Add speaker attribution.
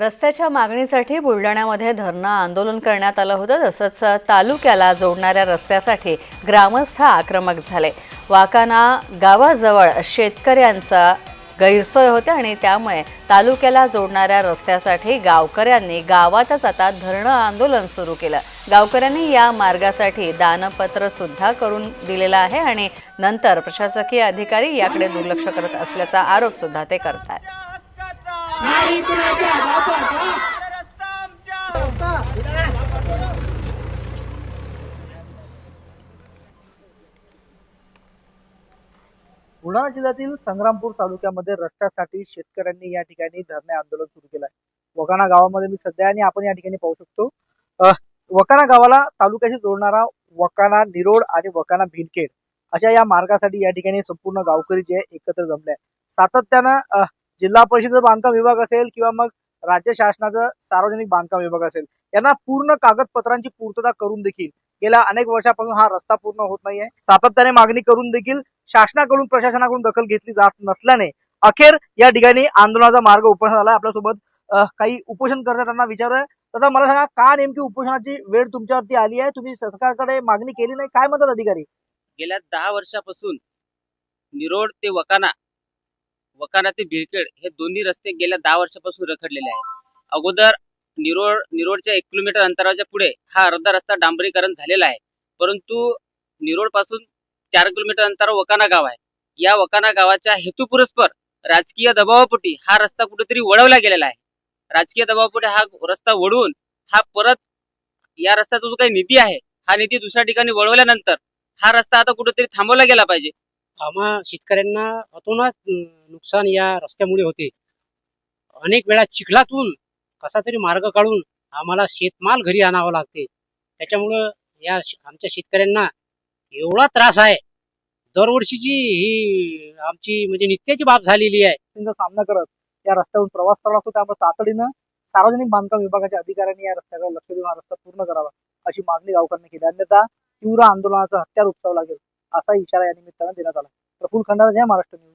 Speaker 1: रस्त्याच्या मागणीसाठी बुलढाण्यामध्ये धरणं आंदोलन करण्यात आलं होतं. तसंच तालुक्याला जोडणाऱ्या रस्त्यासाठी ग्रामस्थ आक्रमक झाले. वाकाना गावाजवळ शेतकऱ्यांचा गैरसोय होते आणि त्यामुळे तालुक्याला जोडणाऱ्या रस्त्यासाठी गावकऱ्यांनी गावातच आता धरणं आंदोलन सुरू केलं. गावकऱ्यांनी या मार्गासाठी दानपत्रसुद्धा करून दिलेलं आहे आणि नंतर प्रशासकीय अधिकारी याकडे दुर्लक्ष करत असल्याचा आरोपसुद्धा ते ते करतात
Speaker 2: बुलढाणा जिल्ह्यातील संग्रामपूर तालुक्यामध्ये रस्त्यासाठी शेतकऱ्यांनी या ठिकाणी धरणे आंदोलन सुरू केलं आहे वकाना गावामध्ये मी सध्या आणि आपण या ठिकाणी पाहू शकतो. वकाना गावाला तालुक्याशी जोडणारा वकाना निरोड आणि वकाना भिनखेड अशा या मार्गासाठी या ठिकाणी संपूर्ण गावकरी जे आहे एकत्र जमले आहे सातत्यानं जिल्हा परिषद बांधकाम विभाग असेल किंवा मग राज्य शासनाचं सार्वजनिक बांधकाम विभाग असेल यांना पूर्ण कागदपत्रांची पूर्तता करून देखील गेल्या अनेक वर्षापासून हा रस्ता पूर्ण होत नाहीये. सातत्याने मागणी करून देखील शासनाकडून प्रशासनाकडून दखल घेतली जात नसल्याने अखेर या ठिकाणी आंदोलनाचा मार्ग उपोषणात झाला आपल्यासोबत काही उपोषण करताना विचारूया. तर मला सांगा का नेमकी उपोषणाची वेळ तुमच्यावरती आली आहे? तुम्ही सरकारकडे मागणी केली नाही? काय म्हणतात अधिकारी?
Speaker 3: गेल्या दहा वर्षापासून निरोड ते वकाना वकारा ते भिरखेड हे दोन्ही रस्ते गेल्या दहा वर्षापासून रखडलेले आहेत. अगोदर निरोड निरोडच्या एक किलोमीटर अंतराच्या पुढे हा अर्धा रस्ता डांबरीकरण झालेला आहे. परंतु निरोडपासून चार किलोमीटर अंतरावर वकाना गाव आहे. या वकाना गावाच्या हेतुपुरस्पर राजकीय दबावापोटी हा रस्ता कुठेतरी वळवला गेलेला आहे. राजकीय दबावापोटी हा रस्ता वळवून हा परत या रस्त्याचा जो काही निधी आहे हा निधी दुसऱ्या ठिकाणी वळवल्यानंतर हा रस्ता आता कुठेतरी थांबवला गेला पाहिजे.
Speaker 4: आम्हा शेतकऱ्यांना अतोनात नुकसान या रस्त्यामुळे होते. अनेक वेळा चिखलातून कसा तरी मार्ग काढून आम्हाला शेतमाल घरी आणावा लागते. त्याच्यामुळं या आमच्या शेतकऱ्यांना एवढा त्रास आहे. दरवर्षीची ही आमची म्हणजे नित्याची बाब झालेली आहे.
Speaker 2: त्यांचा सामना करत या रस्त्यावरून प्रवास करावा लागतो त्यामुळे तातडीनं सार्वजनिक बांधकाम विभागाच्या अधिकाऱ्यांनी या रस्त्याकडे लक्ष देऊन हा रस्ता पूर्ण करावा अशी मागणी गावकऱ्यांनी केली. अन्यथा तीव्र आंदोलनाचा हत्यार उपसावं लागेल. असा इशारा या निमित्तानं देण्यात आला. प्रफुल खंडारा जय महाराष्ट्र न्यूज